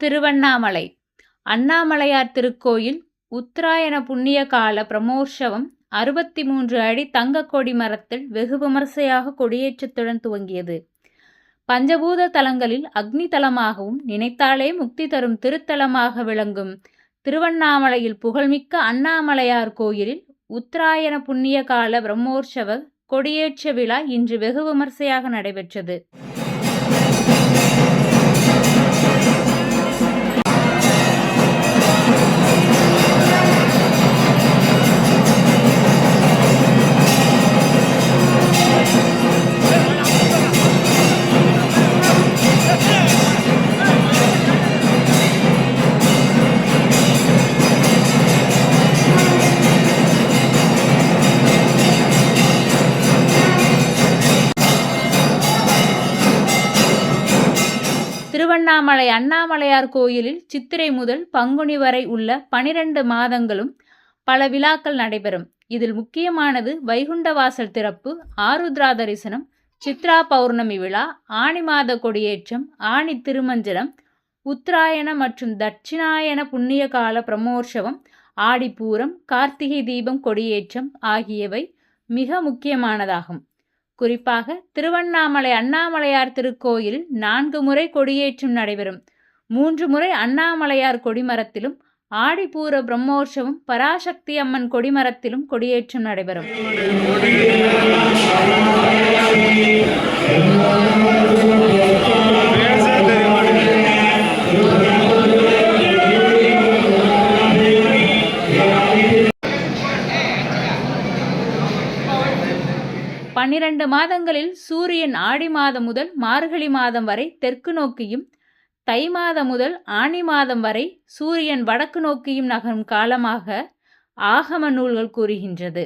திருவண்ணாமலை. அண்ணாமலையார் திருக்கோயில் உத்தராயண புண்ணிய கால பிரமோற்சவம் அறுபத்தி மூன்று அடி தங்க கொடி மரத்தில் வெகு விமர்சையாக கொடியேற்றத்துடன் துவங்கியது. பஞ்சபூத தலங்களில் அக்னி தலமாகவும் நினைத்தாலே முக்தி தரும் திருத்தலமாக விளங்கும் திருவண்ணாமலையில் புகழ்மிக்க அண்ணாமலையார் கோயிலில் உத்தராயண புண்ணிய கால பிரம்மோற்சவ கொடியேற்ற விழா இன்று வெகு விமர்சையாக நடைபெற்றது. திருவண்ணாமலை அண்ணாமலையார் கோயிலில் சித்திரை முதல் பங்குனி வரை உள்ள பனிரெண்டு மாதங்களும் பல விழாக்கள் நடைபெறும். இதில் முக்கியமானது வைகுண்டவாசல் திறப்பு ஆருத்ரா தரிசனம் சித்ரா பௌர்ணமி விழா ஆனி மாத கொடியேற்றம் ஆணி திருமஞ்சனம் உத்தராயண மற்றும் தட்சிணாயன புண்ணிய கால பிரமோற்சவம் ஆடிப்பூரம் கார்த்திகை தீபம் கொடியேற்றம் ஆகியவை மிக முக்கியமானதாகும். குறிப்பாக திருவண்ணாமலை அண்ணாமலையார் திருக்கோயில் நான்கு முறை கொடியேற்றம் நடைபெறும். மூன்று முறை அண்ணாமலையார் கொடிமரத்திலும் ஆடிப்பூர பிரம்மோற்சவம் பராசக்தி அம்மன் கொடிமரத்திலும் கொடியேற்றம் நடைபெறும். பன்னிரண்டு மாதங்களில் சூரியன் ஆடி மாதம் முதல் மார்கழி மாதம் வரை தெற்கு நோக்கியும் தை மாதம் முதல் ஆனி மாதம் வரை சூரியன் வடக்கு நோக்கியும் நகரும் காலமாக ஆகம நூல்கள் கூறுகின்றது.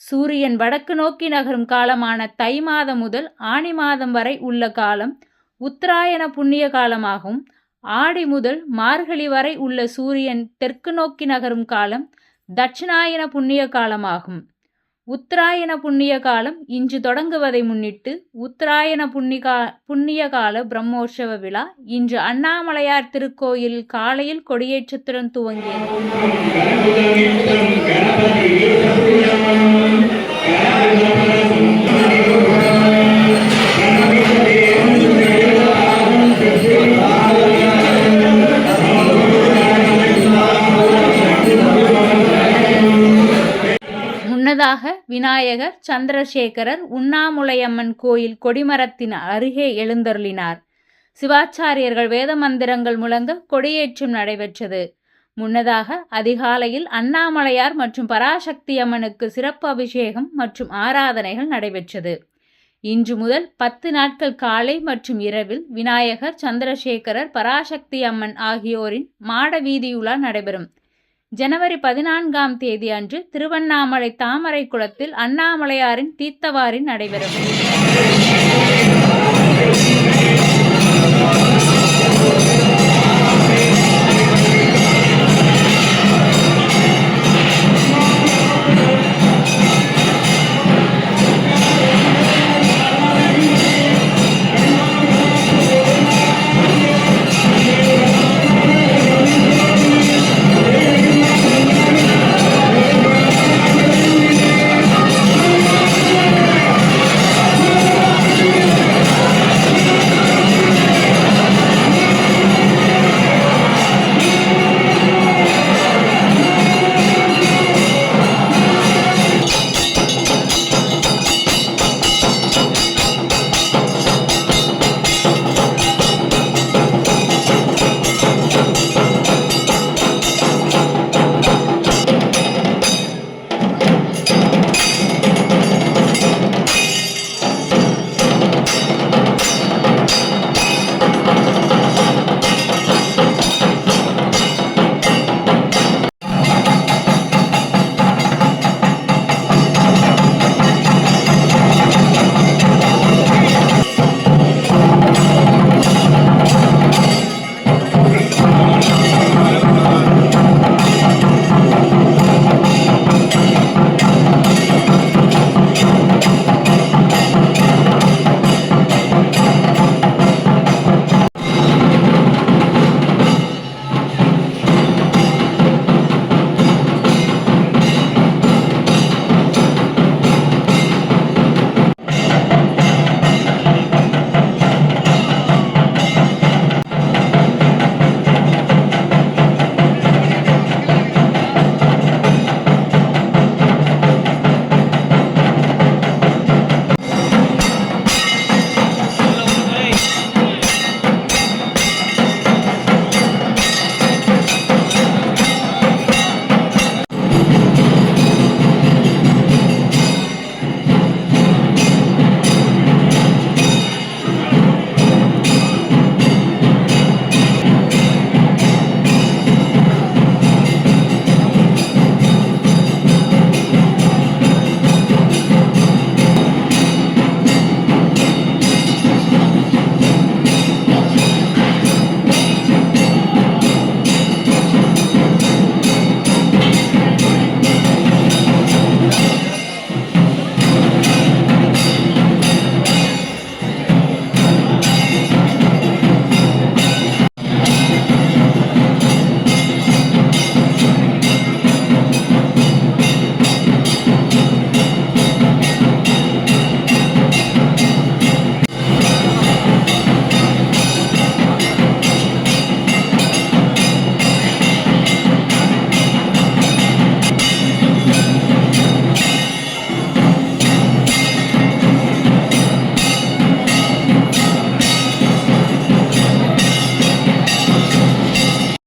சூரியன் வடக்கு நோக்கி நகரும் காலமான தை மாதம் முதல் ஆனி மாதம் வரை உள்ள காலம் உத்தராயண புண்ணிய காலமாகும். ஆடி முதல் மார்கழி வரை உள்ள சூரியன் தெற்கு நோக்கி நகரும் காலம் தட்சிணாயன புண்ணிய காலமாகும். உத்தராயண புண்ணிய காலம் இன்று தொடங்குவதை முன்னிட்டு உத்தராயண புண்ணிகா புண்ணிய கால பிரம்மோற்சவ விழா இன்று அண்ணாமலையார் திருக்கோயில் காலையில் கொடியேற்றத்துடன் துவங்கியது. முன்னதாக விநாயகர் சந்திரசேகரர் உண்ணாமுலையம்மன் கோயில் கொடிமரத்தின் அருகே எழுந்தருளினார். சிவாச்சாரியர்கள் வேத மந்திரங்கள் முழங்க கொடியேற்றம் நடைபெற்றது. முன்னதாக அதிகாலையில் அண்ணாமலையார் மற்றும் பராசக்தி அம்மனுக்கு சிறப்பு அபிஷேகம் மற்றும் ஆராதனைகள் நடைபெற்றது. இன்று முதல் பத்து நாட்கள் காலை மற்றும் இரவில் விநாயகர் சந்திரசேகரர் பராசக்தி அம்மன் ஆகியோரின் மாட வீதியுலா நடைபெறும். ஜனவரி பதினான்காம் தேதி அன்று திருவண்ணாமலை தாமரை குளத்தில் அண்ணாமலையாரின் தீர்த்தவாரி நடைபெறும்.